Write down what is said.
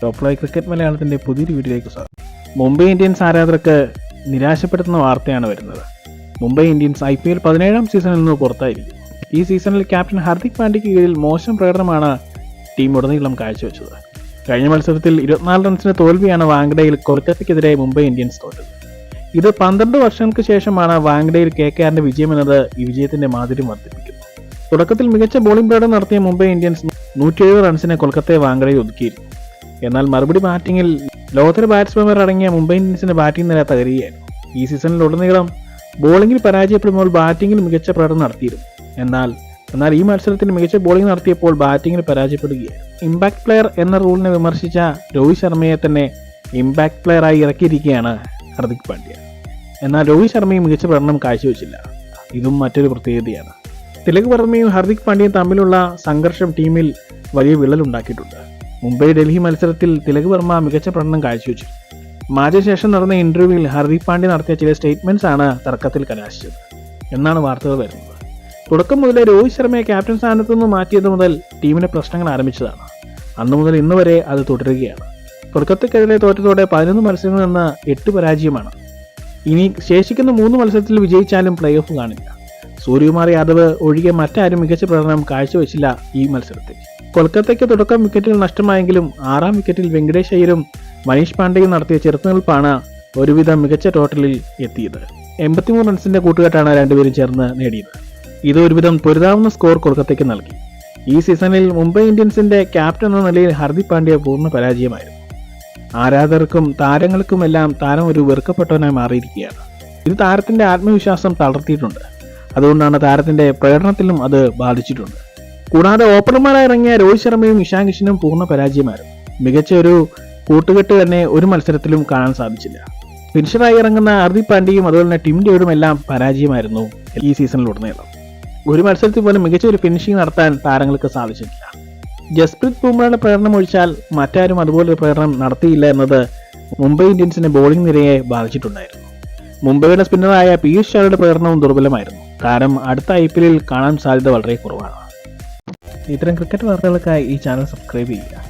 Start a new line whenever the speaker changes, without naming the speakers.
Top live cricket മലയാളത്തിന്റെ പുതിയൊരു വീഡിയോയിലേക്ക് സ്വാഗതം. മുംബൈ ഇന്ത്യൻസ് ആരാധകർക്ക് നിരാശപ്പെടുത്തുന്ന വാർത്തയാണ് വരുന്നത്. Mumbai Indians I P L പതിനേഴാം സീസണിൽ നിന്ന് പുറത്തായിരിക്കും. ഈ സീസണിൽ ക്യാപ്റ്റൻ ഹാർദിക് പാണ്ഡ്യയ്ക്ക് കീഴിൽ മോശം പ്രകടനമാണ് ടീം ഉടനീളം കാഴ്ചവെച്ചത്. കഴിഞ്ഞ മത്സരത്തിൽ ഇരുപത്തിനാല് റൺസിന് തോൽവിയാണ് വാങ്കഡയിൽ കൊൽക്കത്തയ്ക്കെതിരെ മുംബൈ ഇന്ത്യൻസ് തോറ്റത്. ഇത് പന്ത്രണ്ട് വർഷങ്ങൾക്ക് ശേഷമാണ് വാങ്കഡയിൽ കെ കെ ആറിന്റെ വിജയമെന്നത് ഈ വിജയത്തിന്റെ മാധുര്യം വർദ്ധിപ്പിക്കുന്നു തുടക്കത്തിൽ മികച്ച ബോളിംഗ് പ്രകടനം നടത്തിയ മുംബൈ ഇന്ത്യൻസ് നൂറ്റി എഴുപത് റൺസിന് കൊൽക്കത്തയെ വാങ്കഡയിൽ ഒതുക്കിയിരുന്നു. എന്നാൽ മറുപടി ബാറ്റിങ്ങിൽ ലോകോത്തര ബാറ്റ്സ്മാൻമാർ അടങ്ങിയ മുംബൈ ഇന്ത്യൻസിന്റെ ബാറ്റിംഗ് നില തകരുകയായിരുന്നു. ഈ സീസണിൽ ഉടനീളം ബോളിംഗിൽ പരാജയപ്പെടുമ്പോൾ ബാറ്റിംഗിൽ മികച്ച പ്രകടനം നടത്തിയിരുന്നു. എന്നാൽ എന്നാൽ ഈ മത്സരത്തിൽ മികച്ച ബോളിംഗ് നടത്തിയപ്പോൾ ബാറ്റിംഗിൽ പരാജയപ്പെടുകയായിരുന്നു. ഇമ്പാക്ട് പ്ലെയർ എന്ന റൂളിനെ വിമർശിച്ച രോഹിത് ശർമ്മയെ തന്നെ ഇമ്പാക്ട് പ്ലെയറായി ഇറക്കിയിരിക്കുകയാണ് ഹർദിക് പാണ്ഡ്യ. എന്നാൽ രോഹിത് ശർമ്മയും മികച്ച പ്രകടനം കാഴ്ചവെച്ചില്ല. ഇതും മറ്റൊരു പ്രത്യേകതയാണ്. തിലക് വർമ്മയും ഹർദിക് പാണ്ഡ്യയും തമ്മിലുള്ള സംഘർഷം ടീമിൽ വലിയ വിള്ളലുണ്ടാക്കിയിട്ടുണ്ട്. മുംബൈ ഡൽഹി മത്സരത്തിൽ തിലക് വർമ്മ മികച്ച പ്രകടനം കാഴ്ചവെച്ചു. മാച്ചിന് ശേഷം നടന്ന ഇന്റർവ്യൂവിൽ ഹർദീപ് പാണ്ഡ്യ നടത്തിയ ചില സ്റ്റേറ്റ്മെന്റ്സ് ആണ് തർക്കത്തിൽ കലാശിച്ചത്. എന്നാണ് വാർത്തകൾ വരുന്നത്. തുടക്കം മുതലേ രോഹിത് ശർമ്മയെ ക്യാപ്റ്റൻ സ്ഥാനത്തു നിന്ന് മാറ്റിയത് മുതൽ ടീമിന് പ്രശ്നങ്ങൾ ആരംഭിച്ചതാണ്. അന്നു മുതൽ ഇന്ന് വരെ അത് തുടരുകയാണ്. കൊൽക്കത്തക്കെതിരെ തോറ്റതോടെ പതിനൊന്ന് മത്സരങ്ങളിൽ നിന്ന് എട്ട് പരാജയമാണ്. ഇനി ശേഷിക്കുന്ന മൂന്ന് മത്സരത്തിൽ വിജയിച്ചാലും പ്ലേ ഓഫ് കാണില്ല. സൂര്യകുമാർ യാദവ് ഒഴികെ മറ്റാരും മികച്ച പ്രകടനം കാഴ്ചവെച്ചില്ല ഈ മത്സരത്തിൽ. കൊൽക്കത്തയ്ക്ക് തുടക്കം വിക്കറ്റുകൾ നഷ്ടമായെങ്കിലും ആറാം വിക്കറ്റിൽ വെങ്കടേഷ് അയ്യരും മനീഷ് പാണ്ഡെയും നടത്തിയ ചെറുത്തുനിൽപ്പാണ് ഒരുവിധം മികച്ച ടോട്ടലിൽ എത്തിയത്. എൺപത്തിമൂന്ന് റൺസിന്റെ കൂട്ടുകെട്ടാണ് രണ്ടുപേരും ചേർന്ന് നേടിയത്. ഇത് ഒരുവിധം പൊരുതാവുന്ന സ്കോർ കൊൽക്കത്തയ്ക്ക് നൽകി. ഈ സീസണിൽ മുംബൈ ഇന്ത്യൻസിന്റെ ക്യാപ്റ്റൻ എന്ന നിലയിൽ ഹർദിക് പാണ്ഡ്യ പൂർണ പരാജയമായിരുന്നു. ആരാധകർക്കും താരങ്ങൾക്കുമെല്ലാം താരം ഒരു വെറുക്കപ്പെട്ടവനായി മാറിയിരിക്കുകയാണ്. ഇത് താരത്തിന്റെ ആത്മവിശ്വാസം തളർത്തിയിട്ടുണ്ട്. അതുകൊണ്ടാണ് താരത്തിന്റെ പ്രകടനത്തിലും അത് ബാധിച്ചിട്ടുണ്ട്. കൂടാതെ ഓപ്പണർമാരായി ഇറങ്ങിയ രോഹിത് ശർമ്മയും ഇഷാൻ കിഷനും പൂർണ പരാജയമായിരുന്നു. മികച്ച ഒരു കൂട്ടുകെട്ട് തന്നെ ഒരു മത്സരത്തിലും കാണാൻ സാധിച്ചില്ല. ഫിനിഷറായി ഇറങ്ങുന്ന ഹർദിക് പാണ്ഡ്യയും അതുപോലെ തന്നെ ടിം ഡേവിഡും എല്ലാം പരാജയമായിരുന്നു ഈ സീസണിലുടനീളം. ഒരു മത്സരത്തിൽ പോലും മികച്ച ഒരു ഫിനിഷിംഗ് നടത്താൻ താരങ്ങൾക്ക് സാധിച്ചിട്ടില്ല. ജസ്പ്രീത് ബുംറയുടെ പ്രകടനം ഒഴിച്ചാൽ മറ്റാരും അതുപോലെ ഒരു പ്രകടനം നടത്തിയില്ല എന്നത് മുംബൈ ഇന്ത്യൻസിന്റെ ബോളിംഗ് നിരയെ ബാധിച്ചിട്ടുണ്ടായിരുന്നു. മുംബൈയുടെ സ്പിന്നറായ പിയൂഷ് ചാവയുടെ പ്രകടനവും ദുർബലമായിരുന്നു. കാരണം അടുത്ത ഐ പി എല്ലിൽ കാണാൻ സാധ്യത വളരെ കുറവാണ്. ഇത്തരം ക്രിക്കറ്റ് വാർത്തകൾക്കായി ഈ ചാനൽ സബ്സ്ക്രൈബ് ചെയ്യുക.